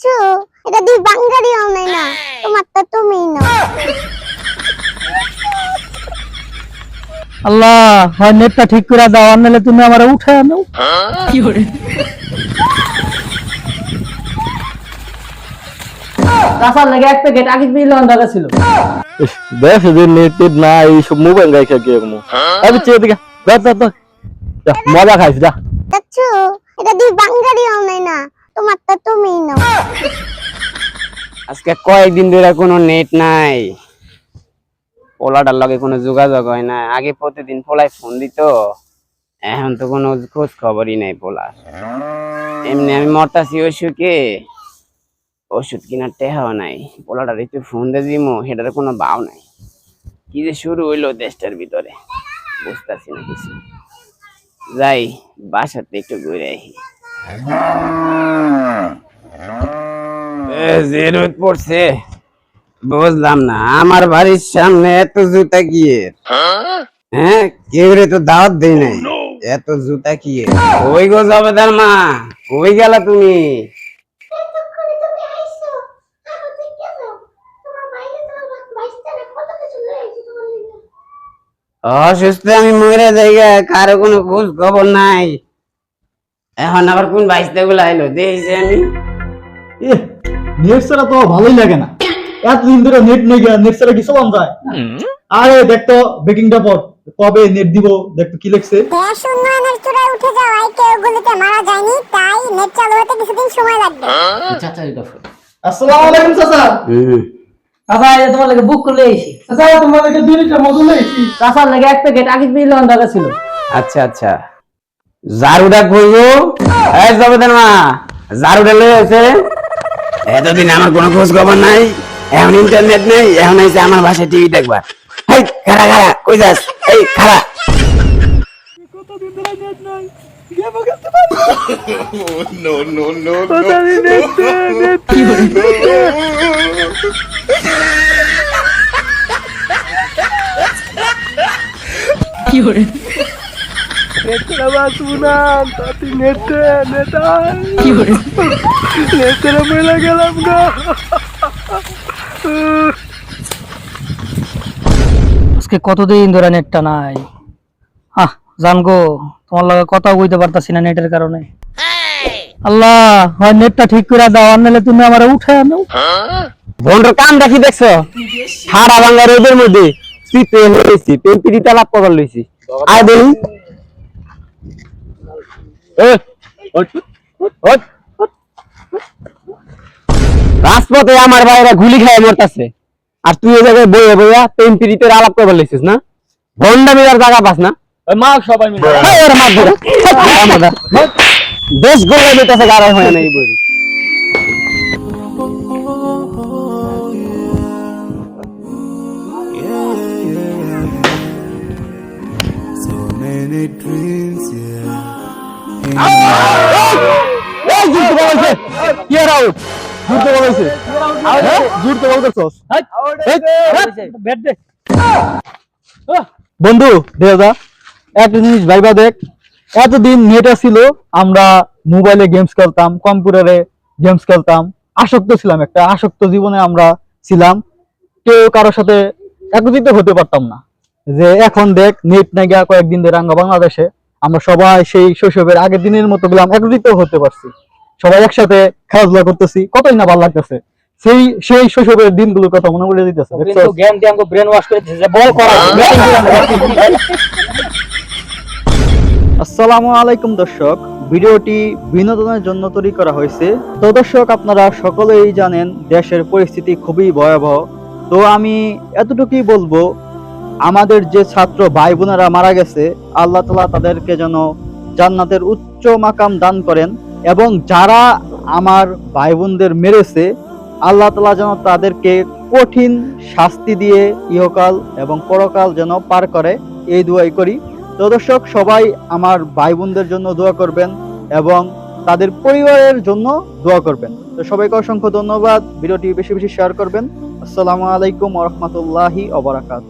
দেখছ এটা দুই বাঙ্গারিও নাই না। তোমার তো তুমিই না আল্লাহ হয় নেটটা ঠিক করে দাও আর নাহলে তুমি আমার উঠে আনো। লাগে এক প্যাকেট আগে ছিল বেশ যে নেট টেট না এইসব মোবাইল গাই খেয়ে কি রকম আমি চেয়ে দিকে যা যা যা। যা, মজা খাইস যা। এটা দুই নাই না তোমার তো তুমিই আজকে কয়েকদিন ধরে কোনো নেট নাই। পোলাটার লগে কোনো যোগাযোগ হয় না। আগে প্রতিদিন পোলায় ফোন দিত। এখন তো কোনো খোঁজ খবরই নাই পোলার এমনি আমি মরতাছি ওষুধকে ওষুধ কিনার টেহাও নাই। পোলাটার একটু ফোন দিয়ে দিমো সেটার কোনো ভাও নাই। কি যে শুরু হইল দেশটার ভিতরে বুঝতেছি না কিছু। যাই বাসাতে একটু ঘুরে এ, যে রোদ পড়ছে। বুঝলাম না আমার বাড়ির সামনে এত জুতা গিয়ে হ্যাঁ কেউ রে তো দাওয়াত দেই নাই। এত জুতা কি ওই গো জবেদার মা? কই গেলা তুমি? অসুস্থ আমি মরে যাই কারও কোনো খোঁজ খবর নাই। এখন আবার কোন বাইশটা গুলো আইলো? দেখছি আমি। নেট ছাড়া তো ভালোই লাগে না। এতদিন ধরে নেট নেই গিয়া নেট ছাড়া কি চলান যায়? আরে দেখতো বেকিংটা পর। কবে নেট দিব দেখতো কি লিখছে? উন্নয়নের চূড়ায় উঠে যাওয়ায় কেউ গুলিতে মারা যায়নি তাই নেট চালু হতে কিছুদিন সময় লাগবে। আসসালামু আলাইকুম চাচা। হুম চাচা এই তোমার লাগে বুক করে এসেছি। চাচা তোমার লাগে দুই লিটার মধু লইছি। চাচার লাগে এক প্যাকেট আগে দিলে অন্ধারা ছিল। আচ্ছা আচ্ছা। জারুটা মা জারুটা লই আছে। এতদিন আমার কোনো খোঁজ খবর নাই, এখন ইন্টারনেট নেই, এখন এসে আমার বাসায় টিভি দেখবা। এই খারা খারা কই যাস? এই খারা আজকে কতদিন ধরে নেটটা নাই? আহ জানগো তোমার লগে কথা কইতে পারতাছি না নেটের কারণে। আল্লাহ হয় নেটটা ঠিক করে দাও আর নাহলে তুমি আমার উঠে আনো। বোনটার কাম দেখি দেখছ? হাড়া ভাঙ্গা রোদের মধ্যে পেন লইছি পেন লাভ করার লইছি। আয় বলি। রাজপথে আমার ভাইরা গুলি খায় মরতাছে। আর তুই এই জায়গায় বইয়া বইয়া পেন পিড়িতে আলাপ করবার লইছিস না? ভন্ডা মিলার জায়গা পাস না? মা সবাই মিলে। দেশ গোলাই দিতেছে গাড়াই হয় না এই বই many dreams, কি আর আউট জুড়তে বলছে হ্যাঁ? জুড়তে বলতেছস? ব্যাট দে। বন্ধু দেদা একটা জিনিস ভাইবা দেখ। এতদিন নেটা ছিল আমরা মোবাইলে গেমস খেলতাম কম্পিউটারে গেমস খেলতাম। আসক্ত ছিলাম একটা। আসক্ত জীবনে আমরা ছিলাম। কেউ কারোর সাথে একত্রিত হতে পারতাম না। যে এখন দেখ নেট নাগা কয়েকদিন ধরে আমরা বাংলাদেশে আমরা সবাই সেই শৈশবের আগের দিনের মতো গেলাম একত্রিত হতে পারছি। সবাই একসাথে খেলাধুলা করতেছি। কতই না ভালো লাগতেছে। সেই সেই শৈশবের দিনগুলোর কথা মনে পড়ে দিতেছে কিন্তু জ্ঞান দিয়ে আমাকে ব্রেন ওয়াশ করে দিয়েছে বল করা। আসসালামু আলাইকুম দর্শক। ভিডিওটি বিনোদনের জন্য তৈরি করা হয়েছে। তো দর্শক আপনারা সকলেই জানেন দেশের পরিস্থিতি খুবই ভয়াবহ। তো আমি এতটুকুই বলব আমাদের যে ছাত্র ভাই বোনেরা মারা গেছে আল্লাহ তালা তাদেরকে যেন জান্নাতের উচ্চ মাকাম দান করেন। এবং যারা আমার ভাই বোনদের মেরেছে, আল্লাহ তালা যেন তাদেরকে কঠিন শাস্তি দিয়ে ইহকাল এবং পরকাল যেন পার করে, এই দুয়াই করি। তো দর্শক, সবাই আমার ভাই বোনদের জন্য দোয়া করবেন এবং তাদের পরিবারের জন্য দোয়া করবেন। তো সবাইকে অসংখ্য ধন্যবাদ। ভিডিওটি বেশি বেশি শেয়ার করবেন। আসসালামু আলাইকুম রহমতুল্লাহি অবরাকাত